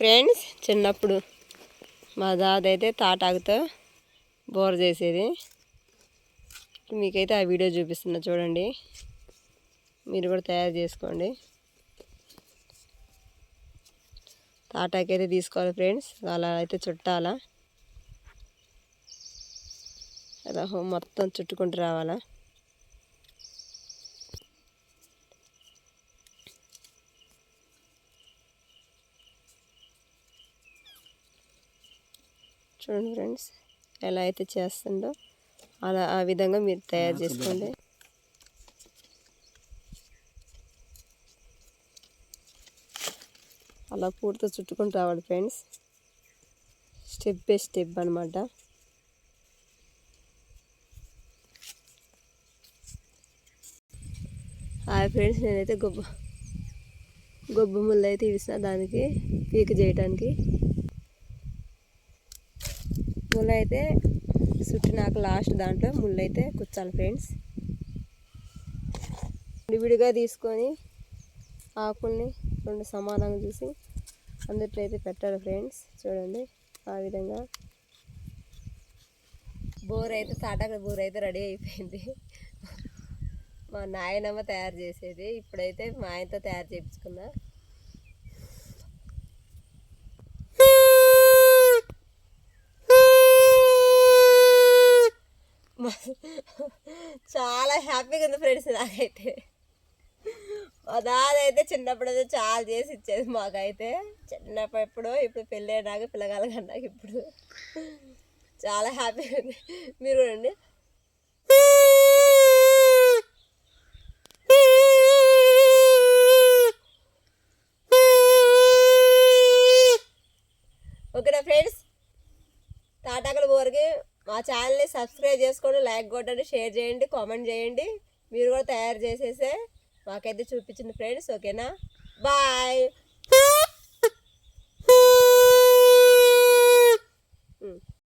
Friends చిన్నప్పుడు మా దాద అయితే తాటాకుతో బోర్ చేసేది. మీకైతే ఆ వీడియో చూపిస్తున్నా చూడండి. మీరు కూడా తయారు చేసుకోండి. తాటాకైతే తీసుకోవాలి ఫ్రెండ్స్ అలా అయితే చుట్టాలా? అలా మొత్తం చుట్టుకుంటూ రావాలా? చూడండి ఫ్రెండ్స్ ఎలా అయితే చేస్తుందో అలా ఆ విధంగా మీరు తయారు చేసుకోండి. అలా పూర్తిగా చుట్టుకుంటూ రావాలి ఫ్రెండ్స్. స్టెప్ బై స్టెప్ అనమాట హాయ్ ఫ్రెండ్స్ నేనైతే గొబ్బ గొబ్బ ముళ్ళు అయితే ఇసిన దానికి పీక చేయడానికి ముళ్ళు అయితే చుట్టినాక లాస్ట్ దాంట్లో ముళ్ళు అయితే కుచ్చాలి ఫ్రెండ్స్. విడివిడిగా తీసుకొని ఆకుల్ని రెండు సమానంగా చూసి అందుట్లో అయితే పెట్టాలి ఫ్రెండ్స్. చూడండి ఆ విధంగా. బోర్ అయితే తాటాక బోర్ అయితే రెడీ అయిపోయింది. మా నాయనమ్మ తయారు చేసేది. ఇప్పుడైతే మా ఆయనతో తయారు చేయించుకున్నా. చాలా హ్యాపీగా ఉంది ఫ్రెండ్స్ నాకైతే. మా దాద అయితే చిన్నప్పుడు అయితే చాలా చేసి ఇచ్చేది మాకైతే. చిన్నప్పుడు ఇప్పుడు పెళ్ళి అయినాక పిల్లగాల కన్నా ఇప్పుడు. చాలా హ్యాపీగా ఉంది. మీరు చూడండి ఓకేనా ఫ్రెండ్స్? తాటాకుల బోర్కి మా ఛానల్ని సబ్స్క్రైబ్ చేసుకోండి లైక్ కొట్టండి షేర్ చేయండి కామెంట్ చేయండి. మీరు కూడా తయారు చేసేసే మాకైతే చూపించింది ఫ్రెండ్స్ ఓకేనా? బాయ్!